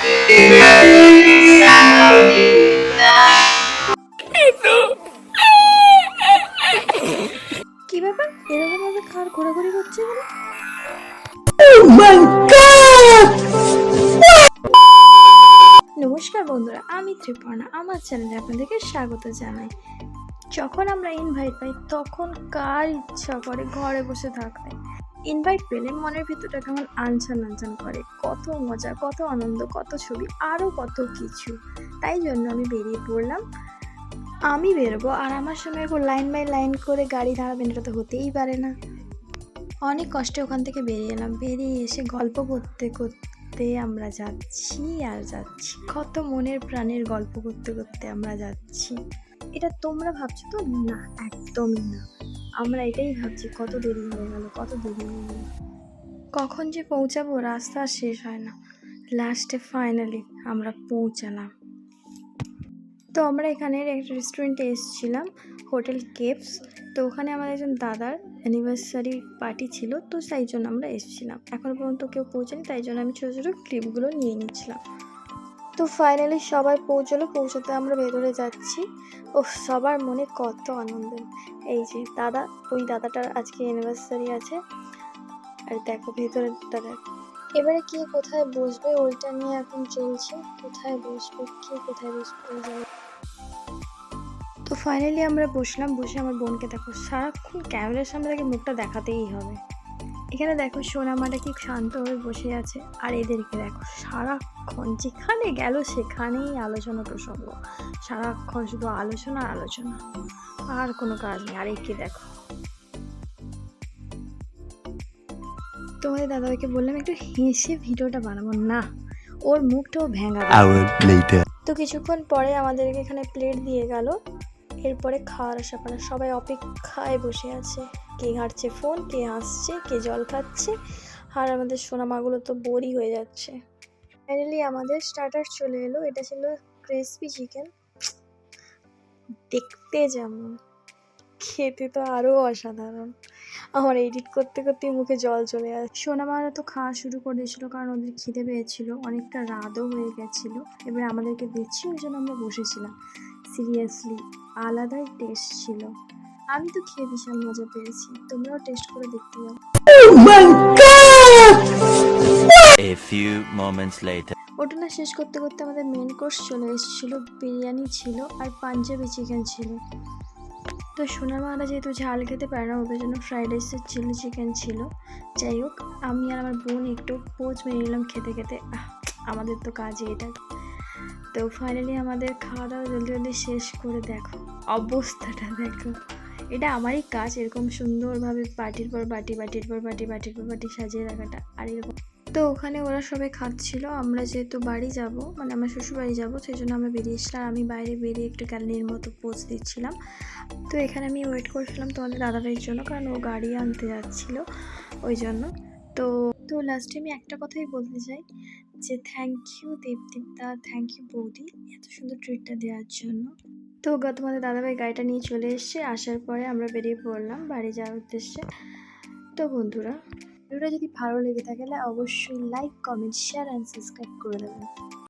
কি ব্যাপার? এরকম ভাবে ঘোরাঘুরি করছে নমস্কার বন্ধুরা, আমি ত্রিপর্ণা। আমার চ্যানেলে আপনাদেরকে স্বাগত জানাই। যখন আমরা ইনভাইট পাই, তখন কার ইচ্ছা করে ঘরে বসে থাকতে ইনভাইট পেলে মনের ভিতরটা কেমন আনছান আনছান করে। কত মজা, কত আনন্দ, কত ছবি আরও কত কিছু। তাই জন্য আমি বেরিয়ে পড়লাম। আমি বেরোবো আর আমার এরকম লাইন বাই লাইন করে গাড়ি দাঁড়াবেন এটা তো হতেই পারে না। অনেক কষ্টে ওখান থেকে বেরিয়ে এলাম। বেরিয়ে এসে গল্প করতে করতে আমরা যাচ্ছি আর যাচ্ছি। কত মনের প্রাণের গল্প করতে করতে আমরা যাচ্ছি। এটা তোমরা ভাবছ তো? না, একদমই না। আমরা এটাই ভাবছি, কত দেরি হয়ে গেল, কত দেরি হয়ে গেল। কখন যে পৌঁছাবো, রাস্তা শেষ হয় না। লাস্টে ফাইনালি আমরা পৌঁছালাম। তো আমরা এখানের একটা রেস্টুরেন্টে এসেছিলাম, হোটেল কেপস। তো ওখানে আমার একজন দাদার অ্যানিভার্সারি পার্টি ছিল, তো তাই জন্য আমরা এসেছিলাম। এখনও পর্যন্ত কেউ পৌঁছানি, তাই জন্য আমি ছোটো ছোটো ক্লিপগুলো নিয়ে নিচ্ছিলাম। তো ফাইনালি সবাই পৌঁছলো, পৌঁছাতে আমরা ভেতরে যাচ্ছি। ও সবার মনে কত আনন্দ। এই যে দাদা, ওই দাদাটার আজকে অ্যানিভার্সারি আছে। আর দেখো ভেতরেরটা দেখো এবারে কে কোথায় বসবে, ওইটা নিয়ে এখন চলছে। কোথায় বসবে, কে কোথায় বসবে তো ফাইনালি আমরা বসলাম, বসে আমার বোনকে দেখো, সারাক্ষণ ক্যামেরার সামনে তাকে মুখটা দেখাতেই হবে। এখানে দেখো সোনামাটা কি শান্তভাবে বসে আছে। আর এদেরকে দেখো সারাক্ষণ যেখানে গেল সেখানেই আলোচনা প্রসঙ্গ। সারাক্ষণ শুধু আলোচনা আলোচনা আর কোনো কাজ নেই। আর একে দেখো। তোমাদের দাদাভাইকে বললাম একটু হেসে ভিডিওটা বানাবো। না ওর মুখটাও ভেঙা তো কিছুক্ষণ পরে আমাদেরকে এখানে প্লেট দিয়ে গেল। এরপরে খাওয়ার আসা পালা সবাই অপেক্ষায় বসে আছে। কে ঘাটছে ফোন, কে হাসছে, কে জল খাচ্ছে, আর আমাদের সোনামাগুলো তো বোরই হয়ে যাচ্ছে। ফাইনালি আমাদের স্টার্টার চলে এলো, এটা ছিল ক্রিসপি চিকেন দেখতে যেমন, খেতে তো আরও অসাধারণ। আমার এডিট করতে করতে মুখে জল চলে আসে সোনামারা তো খাওয়া শুরু করে দিয়েছিল কারণ ওদের খিদে পেয়েছিল, অনেকটা রাতও হয়ে গেছিল। এবার আমাদেরকে দিচ্ছি, ওই জন্য আমরা বসেছিলাম। সিরিয়াসলি আলাদাই টেস্ট ছিল। আমি তো খেয়ে বিশাল মজা পেয়েছি। তোমরাও টেস্ট করে দেখতে যাও। A few moments later. ওটা শেষ করতে করতে আমাদের মেন কোর্স চলে এসেছিল। বিরিয়ানি ছিল আর পাঞ্জাবি চিকেন ছিল। তো সোনামারা যেহেতু ঝাল খেতে পারে না ওদের জন্য ফ্রাইড রাইসের চিলি চিকেন ছিল। যাই হোক আমি আর আমার বোন একটু পোচ মেরে নিলাম খেতে খেতে। আহ, আমাদের তো কাজই এটা। তো ফাইনালি আমাদের খাওয়া দাওয়া জলদি জলদি শেষ করে দেখো। অবস্থাটা দেখো। এটা আমারই কাজ, এরকম সুন্দরভাবে বাটির পর বাটি, বাটির পর বাটি, বাটির পর বাটি সাজিয়ে রাখাটা। আর এরকম তো ওখানে ওরা সবাই খাচ্ছিল, আমরা যেহেতু বাড়ি যাব মানে আমার শ্বশুর বাড়ি যাব, সেই জন্য আমরা বেরিয়েছিলাম আমি বাইরে বেরিয়ে একটু ক্যালানির মতো পোজ দিচ্ছিলাম। তো এখানে আমি ওয়েট করছিলাম তোমাদের দাদাভাইয়ের জন্য, কারণ ও গাড়ি আনতে যাচ্ছিল, ওই জন্য। তো তো লাস্টে আমি একটা কথাই বলতে চাই। যে থ্যাংক ইউ দেবদীপদা থ্যাংক ইউ বৌদি এত সুন্দর ট্রিটটা দেওয়ার জন্য। তো গত মধ্যে দাদাভাই গাড়িটা নিয়ে চলে এসছে, আসার পরে আমরা বেরিয়ে পড়লাম বাড়ি যাওয়ার উদ্দেশ্যে। তো বন্ধুরা, ভিডিওটা যদি ভালো লেগে থাকে অবশ্যই like comment share and subscribe করে দেবেন।